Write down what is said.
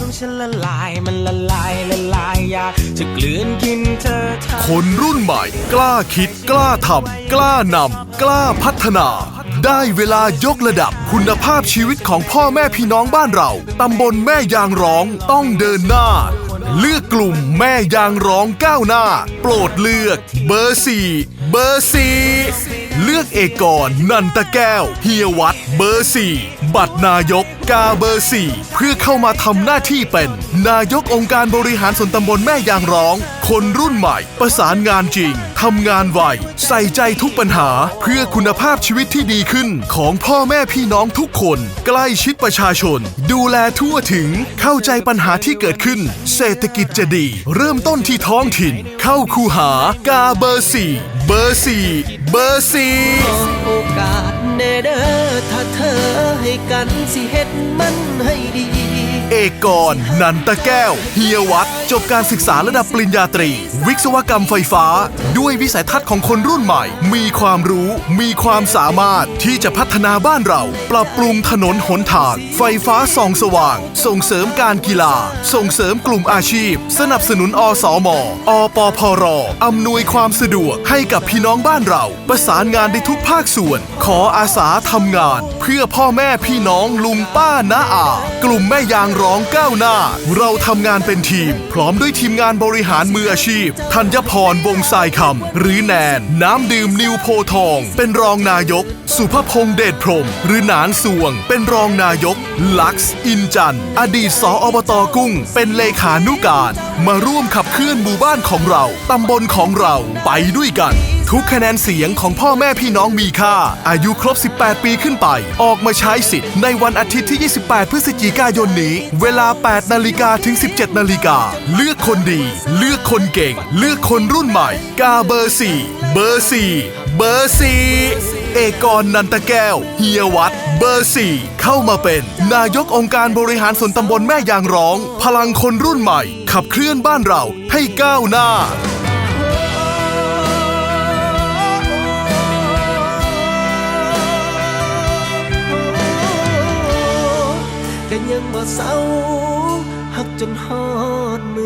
ของฉันละลายมันละลายละลายอยากจะกลืนกินเธอคนรุ่นใหม่ กล้าคิดกล้าทำกล้านำกล้าพัฒนา ได้เวลายกระดับคุณภาพชีวิตของพ่อแม่พี่น้องบ้านเรา ตำบลแม่ยางร้องต้องเดินหน้า เลือกกลุ่มแม่ยางร้องก้าวหน้า โปรดเลือก เบอร์สี่เบอร์สี่ เลือกเอกรนันตะแก้ว เฮียวัด เบอร์สี่บัตรนายกกาเบอร์สี่เพื่อเข้ามาทำหน้าที่เป็น นายกองค์การบริหารส่วนตำบลแม่ยางร้อง คนรุ่นใหม่ ประสานงานจริงทำงานไว ใส่ใจทุกปัญหา เพื่อคุณภาพชีวิตที่ดีขึ้น ของพ่อแม่พี่น้องทุกคน ใกล้ชิดประชาชน ดูแลทั่วถึงเข้าใจปัญหาที่เกิดขึ้น เศรษฐกิจจะดี เริ่มต้นที่ท้องถิ่น เข้าคูหากาเบอร์สี่เบอร์สี่เบอร์สี่ขอโอกาสแน่เด้อถ้าเธอให้กันสิเฮ็ดมันให้ดี อกรนันตะแก้ว เฮียวัด จบการศึกษาระดับปริญญาตรี วิศวกรรมไฟฟ้า ด้วยวิสัยทัศน์ของคนรุ่นใหม่ มีความรู้มีความสามารถที่จะพัฒนาบ้านเรา ปรับปรุงถนนหนทาง ไฟฟ้าส่องสว่าง ส่งเสริมการกีฬา ส่งเสริมกลุ่มอาชีพ สนับสนุนอสมอปพรอำนวยความสะดวกให้กับพี่น้องบ้านเรา ประสานงานในทุกภาคส่วน ขออาสาทำงาน พื่อพ่อแม่พี่น้องลุงป้าน้าอา กลุ่มแม่ยางร้องก้าวหน้า เราทำงานเป็นทีม พร้อมด้วยทีมงานบริหารมืออาชีพธัญพรวงสายคำหรือแนน น้ำดื่มนิวโพทอง เป็นรองนายก สุภพงษ์เดชพรม หรือหนานสวง เป็นรองนายก ลักซ์อินจันทร์อดีตสอบตกุ้ง เป็นเลขานุการ มาร่วมขับเคลื่อนหมู่บ้านของเราตำบลของเราไปด้วยกัน ทุกคะแนนเสียงของพ่อแม่พี่น้องมีค่า อายุครบ 18 ปีขึ้นไป ออกมาใช้สิทธิ์ในวันอาทิตย์ที่ 28 พฤศจิกายนนี้ เวลา 8 นาฬิกาถึง 17 นาฬิกา เลือกคนดี เลือกคนเก่ง เลือกคนรุ่นใหม่ กาเบอร์4เบอร์4เบอร์4เอกรนันตะแก้ว เฮียวัด เบอร์4เข้ามาเป็น นายกองค์การบริหารส่วนตำบลแม่ยางร้อง พลังคนรุ่นใหม่ ขับเคลื่อนบ้านเราให้ก้าวหน้า ยังบ่เศร้าหักจนฮอดมือ